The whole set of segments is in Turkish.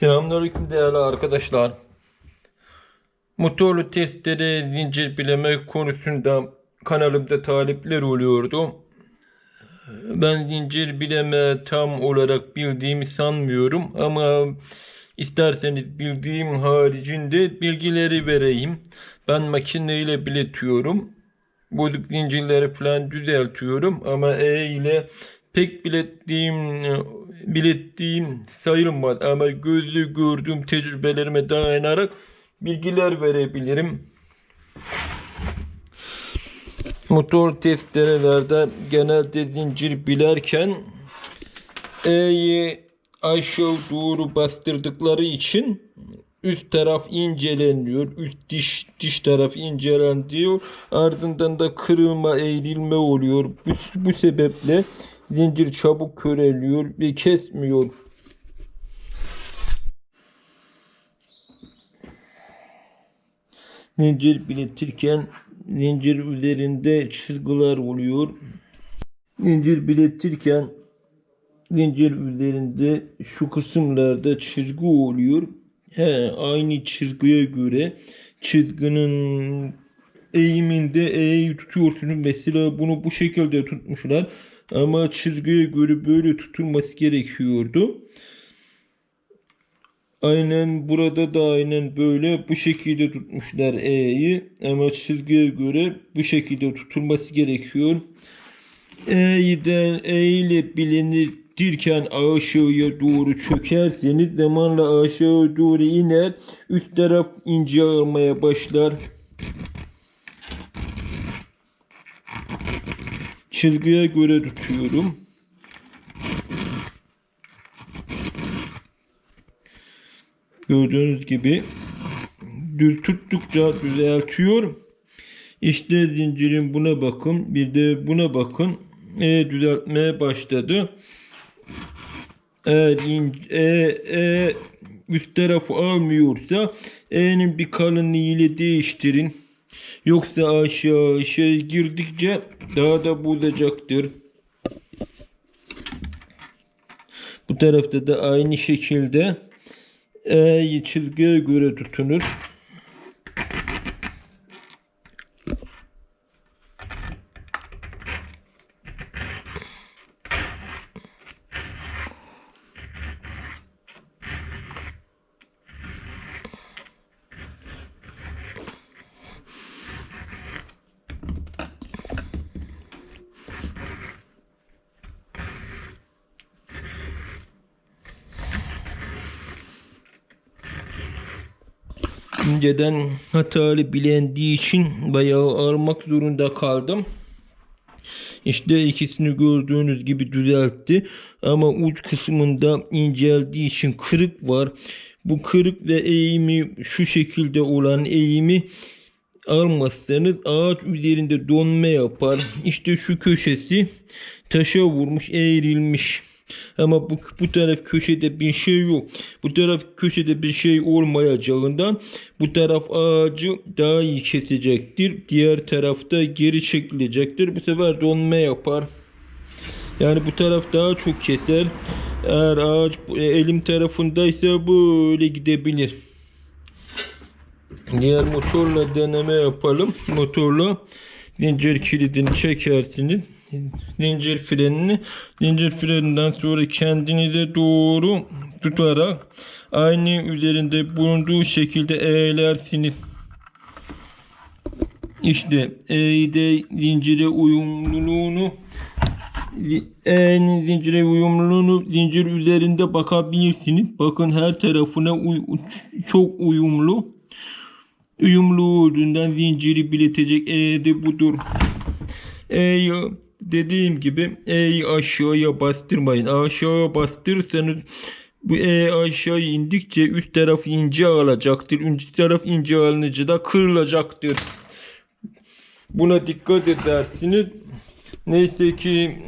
Selamünaleyküm değerli arkadaşlar. Motorlu testere zincir bileme konusunda kanalımda talipler oluyordu. Ben zincir bileme tam olarak bildiğimi sanmıyorum ama isterseniz bildiğim haricinde bilgileri vereyim. Ben makineyle biletiyorum. Bozuk zincirleri falan düzeltiyorum ama E ile pek bilettiğim bilettiğim sayılmaz ama gözlü gördüğüm tecrübelerime dayanarak bilgiler verebilirim. Motor testerelerde genelde zincir bilerken E'yi aşağı doğru bastırdıkları için üst taraf inceleniyor. Üst diş diş taraf inceleniyor. Ardından da kırılma, eğrilme oluyor. Bu, bu sebeple zincir çabuk köreliyor ve kesmiyor. Zincir biletirken zincir üzerinde çizgiler oluyor. Zincir biletirken zincir üzerinde şu kısımlarda çizgi oluyor. He, aynı çizgiye göre çizginin eğiminde E'yi tutuyorsunuz. Mesela bunu bu şekilde tutmuşlar. Ama çizgiye göre böyle tutulması gerekiyordu. Aynen burada da aynen böyle bu şekilde tutmuşlar E'yi. Ama çizgiye göre bu şekilde tutulması gerekiyor. De E ile bilinirken aşağıya doğru çökerseniz zamanla aşağı doğru iner. Üst taraf ince almaya başlar. Çizgiye göre tutuyorum. Gördüğünüz gibi düz tuttukça düzeltiyor. İşte zincirin buna bakın. Bir de buna bakın. E düzeltmeye başladı. Eğer e, e üst tarafı almıyorsa E'nin bir kalınlığı ile değiştirin. Yoksa aşağı aşağı girdikçe daha da bozacaktır. Bu tarafta da aynı şekilde E'yi çizgiye göre tutunur. Önceden hatalı bilendiği için bayağı almak zorunda kaldım. İşte ikisini gördüğünüz gibi düzeltti. Ama uç kısmında inceldiği için kırık var. Bu kırık ve eğimi şu şekilde olan eğimi almazsanız ağaç üzerinde donma yapar. İşte şu köşesi taşa vurmuş eğrilmiş. Ama bu, bu taraf köşede bir şey yok. Bu taraf köşede bir şey olmayacağından bu taraf ağacı daha iyi kesecektir. Diğer tarafta geri çekilecektir. Bu sefer donma yapar. Yani bu taraf daha çok keser. Eğer ağaç e, elim tarafındaysa böyle gidebilir. Diğer motorla deneme yapalım. Motorla zincir kilidini çekersiniz. Zincir frenini zincir freninden sonra kendinize doğru tutarak aynı üzerinde bulunduğu şekilde eğlersiniz. İşte E'de zincire uyumluluğunu E'nin zincire uyumluluğunu zincir üzerinde bakabilirsiniz. Bakın her tarafına uy çok uyumlu. Uyumlu olduğundan zinciri biletecek E'de budur. E'yi dediğim gibi E'yi aşağıya bastırmayın. Aşağıya bastırırsanız bu E aşağı indikçe üst taraf ince alacaktır. Üst taraf ince alınca da kırılacaktır. Buna dikkat edersiniz. Neyse ki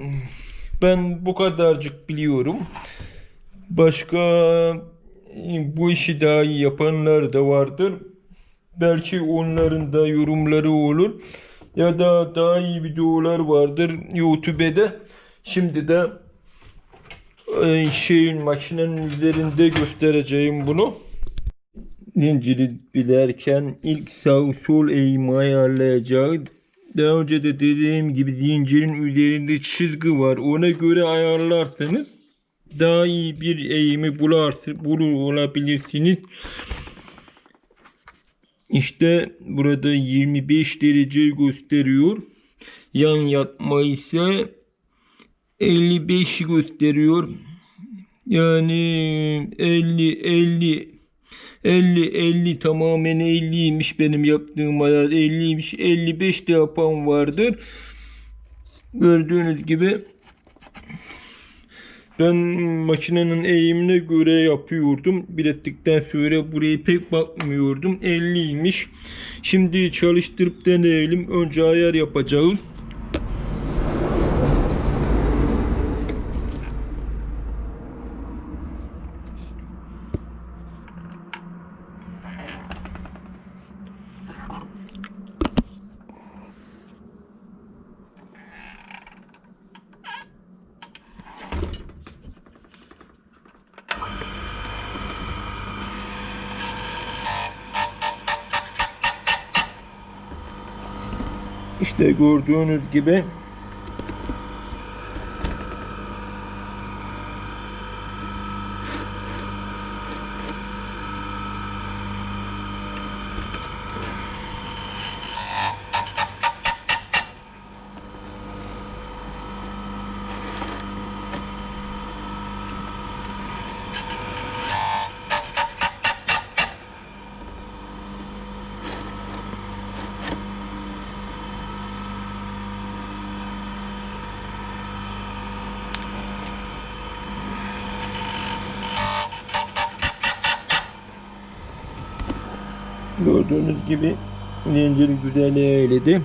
ben bu kadarcık biliyorum. Başka bu işi daha iyi yapanlar da vardır. Belki onların da yorumları olur. Ya da daha iyi videolar vardır YouTube'da. Şimdi de e, şeyin makinenin üzerinde göstereceğim bunu. Zinciri bilerken ilk sağ sol eğimi ayarlayacağız. Daha önce de dediğim gibi zincirin üzerinde çizgi var. Ona göre ayarlarsanız daha iyi bir eğimi bularsın, bulur olabilirsiniz. İşte burada 25 derece gösteriyor. Yan yatma ise 55 gösteriyor. Yani 50 50 50 50 tamamen 50'ymiş benim yaptığım ayar 50'ymiş 55 de yapan vardır. Gördüğünüz gibi ben makinenin eğimine göre yapıyordum. Bilettikten sonra buraya pek bakmıyordum. 50'ymiş. Şimdi çalıştırıp deneyelim. Önce ayar yapacağız. İşte gördüğünüz gibi gördüğünüz gibi zinciri güzel eğledi.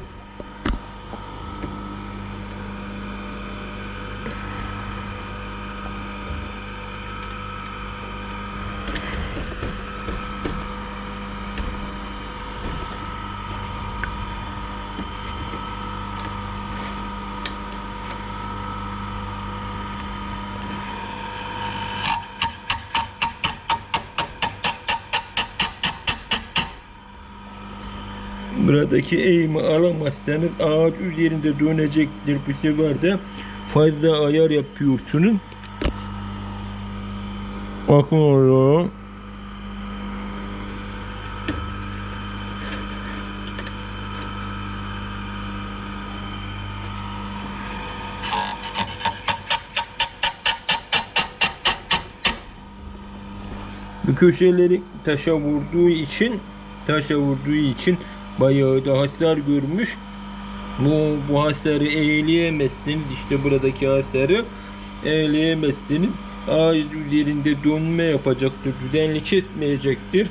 Buradaki eğimi alamazsanız ağaç üzerinde dönecektir. Bu sefer de fazla ayar yapıyorsunuz. Bakın orada. Bu köşeleri taşa vurduğu için taşa vurduğu için bayağı da hasar görmüş. Bu, bu hasarı eğleyemezsiniz. İşte buradaki hasarı eğleyemezsiniz. Ağaç üzerinde dönme yapacaktır. Düzenli kesmeyecektir.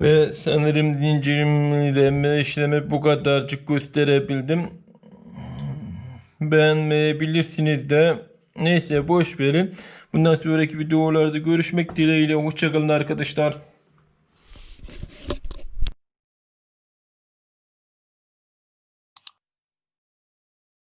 Ve sanırım zincirimleme işlemi bu kadarcık gösterebildim. Beğenmeyebilirsiniz de. Neyse boş verin. Bundan sonraki videolarda görüşmek dileğiyle. Hoşçakalın arkadaşlar.